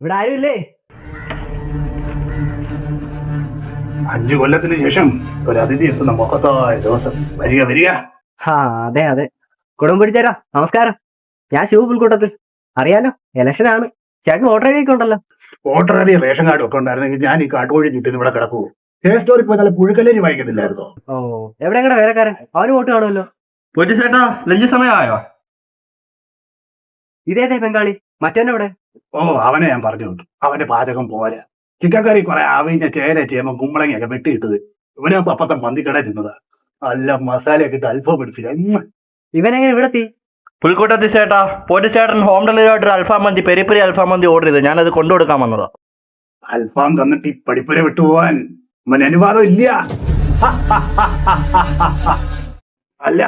ഇവിടെ ആരുമില്ലേ? അഞ്ചു കൊല്ലത്തിന് ശേഷം ഒരു അതിഥി എത്തുന്ന മൊക്കത്തായ ദിവസം. വരിക വരിക. ആ അതെ അതെ. കുടുംബം പിടിച്ചേരാ. നമസ്കാരം. ഞാൻ ശിവ പുൽക്കൂട്ടത്തിൽ. അറിയാലോ ഇലക്ഷൻ ആണ്. ചേട്ടൻ വോട്ടർ ഐ ഡി ഒക്കെ ഉണ്ടല്ലോ. Voter I D ration card ഒക്കെ ഉണ്ടായിരുന്നെങ്കിൽ ഞാൻ ഈ കാട്ടുകോഴി കിട്ടുന്ന ഇവിടെ കിടക്കൂ. സ്റ്റോറി പോയി നല്ല പുഴുക്കലേരി വായിക്കത്തില്ലായിരുന്നോ? ഓ എവിടെ എങ്ങനെ വേലക്കാരൻ. അവന് വോട്ട് കാണുമല്ലോ. പോറ്റി ചേട്ടാ ലഞ്ച് സമയമായോ? ഇതേതേ ബംഗാളി? മറ്റവനെവിടെ ഓ അവനെ ഞാൻ പറഞ്ഞു വിട്ടു അവന്റെ പാചകം പോരാ ചിക്കൻ കറി കുറെ ആവിഞ്ഞ ചേര ചേമ കുമ്പളങ്ങയൊക്കെ വെട്ടിയിട്ടത്. ഇവനെ അപ്പത്തെ മന്തിക്കട തിന്നതാ നല്ല മസാലയൊക്കെ ഇട്ട് അൽഫാം പിടിച്ചില്ല. ഇവനെങ്ങനെ ഇവിടെ പുൽക്കൂട്ടത്തി ചേട്ടാ. പോറ്റി ചേട്ടൻ ഹോം ഡെലിവറി ആയിട്ട് ഒരു അൽഫാം മന്തി പെരി പെരി അൽഫാം മന്തി ഓർഡർ ചെയ്ത് ഞാനത് കൊണ്ടുകൊടുക്കാൻ വന്നതാ. അൽഫാം തന്നിട്ട് ഈ പഠിപ്പുര വിട്ടുപോവാൻ. അവന് അനുവാദം ഇല്ല. അല്ല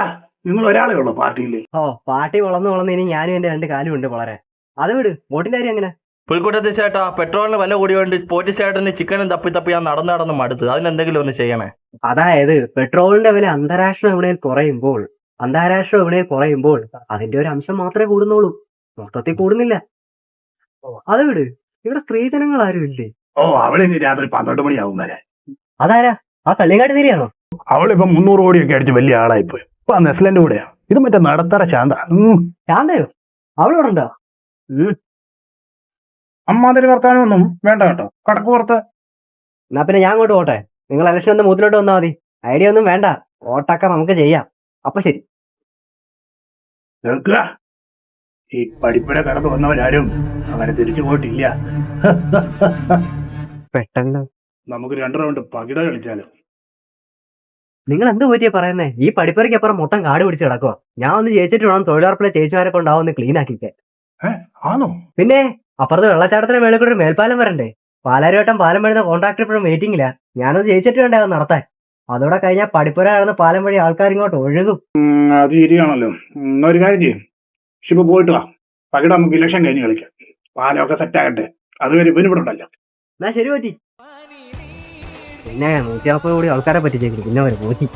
നിങ്ങൾ ഒരാളെ ഉള്ളു പാർട്ടിയിൽ ഓ പാർട്ടി വളർന്നു വളർന്ന് ഇനി ഞാനും എന്റെ രണ്ട് കാലും ഉണ്ട് വളരെ അത് വിട്. ബോട്ടിന്റെ കാര്യം എങ്ങനെ? പുൽക്കൂട്ടത്തിൽ ചേട്ടാ പെട്രോളിന് വില കൂടിയോണ്ട് പോറ്റി ചേട്ടന് ചിക്കനും തപ്പി തപ്പി ഞാൻ നടന്നു നടന്ന് മടുത്ത് അതിനെന്തെങ്കിലും ഒന്ന് ചെയ്യണേ. അതായത് പെട്രോളിന്റെ വില അന്താരാഷ്ട്ര വിപണിയിൽ കുറയുമ്പോൾ അന്താരാഷ്ട്ര വിപണിയിൽ കുറയുമ്പോൾ അതിന്റെ ഒരു അംശം മാത്രമേ കൂടുന്നുള്ളൂ. മൊത്തത്തിൽ കൂടുന്നില്ല. അത് വിട്. ഇവിടെ സ്ത്രീജനങ്ങൾ ആരും ഇല്ലേ? ഓ അവളിനി രാത്രി പന്ത്രണ്ട് മണിയാവും വരെ അതാരാ? ആ കള്ളിയങ്കാട്ട് തിരിയാണോ? അവളിപ്പോ മുന്നൂറ് കോടിയൊക്കെ അടിച്ച് വലിയ ആളായിപ്പോയി. ഇപ്പൊ ആ നെസ്ലന്റെ കൂടെയാ. ഇത് മറ്റേ നടത്തറ ശാന്ത. ശാന്തയോ? അവളിവിടെ ഉണ്ടോ അമ്മാതിരി വർത്താനമൊന്നും വേണ്ട കേട്ടോ. കടക്ക് പുറത്ത്. എന്നാ പിന്നെ ഞാൻ അങ്ങോട്ട് പോട്ടെ. നിങ്ങൾ ഇലക്ഷൻ ഒന്ന് മൂത്തിലോട്ട് വന്നാൽ മതി. ഐഡിയ ഒന്നും വേണ്ട. വോട്ടൊക്കെ നമുക്ക് ചെയ്യാം. അപ്പൊ ശരി. കേൾക്കുക ഈ പഠിപ്പിടെ കടന്നു വന്നവരാരും അങ്ങനെ തിരിച്ചു പോയിട്ടില്ല. പെട്ടെന്ന്. നമുക്ക് രണ്ട് റൗണ്ട് പകിട കളിച്ചാലോ? നിങ്ങൾ എന്ത് പറ്റിയാ പറയുന്നേ? ഈ പഠിപ്പറയ്ക്ക് അപ്പുറം മൊത്തം കാട് പിടിച്ച് കിടക്കുക ഞാൻ ഒന്ന് ജയിച്ചിട്ട് വേണം തൊഴിലുറപ്പിലെ ചേച്ചിമാരെ കൊണ്ടാവും ഒന്ന് ക്ലീൻ ആക്കിക്കാൻ ആണോ? പിന്നെ അപ്പുറത്ത് വെള്ളച്ചാട്ടത്തിന് മേളിൽ കൂടെ ഒരു മേൽപ്പാലം വരണ്ടേ? പാലാരിവട്ടം പാലം വരുന്ന കോൺട്രാക്ടർ ഇപ്പോഴും വെയിറ്റിംഗില്ല ഞാനത് ജയിച്ചിട്ട് വേണ്ടേ അത് നടത്താൻ. അതോടെ കഴിഞ്ഞാൽ പഠിപ്പുര കടന്ന് പാലം വഴി ആൾക്കാർ ഇങ്ങോട്ട് ഒഴുകും അത് ശരിയാണല്ലോ. എന്നാ ഒരു കാര്യം ചെയ്യും. ഷിപ്പ് പോയിട്ട് വാ. പകിട നമുക്ക് ഇലക്ഷൻ കഴിഞ്ഞ് കളിക്കാം. പാലമൊക്കെ സെറ്റ് ആകട്ടെ. അതുവരെ ഇവന് ഇവിടെ ഉണ്ടല്ലോ. എന്നാ ശരി പറ്റി. പിന്നെ നൂറ്റി നാൽപ്പത് കോടി ആൾക്കാരെ പറ്റിച്ചേക്കും പിന്നെ അവർ പോറ്റി.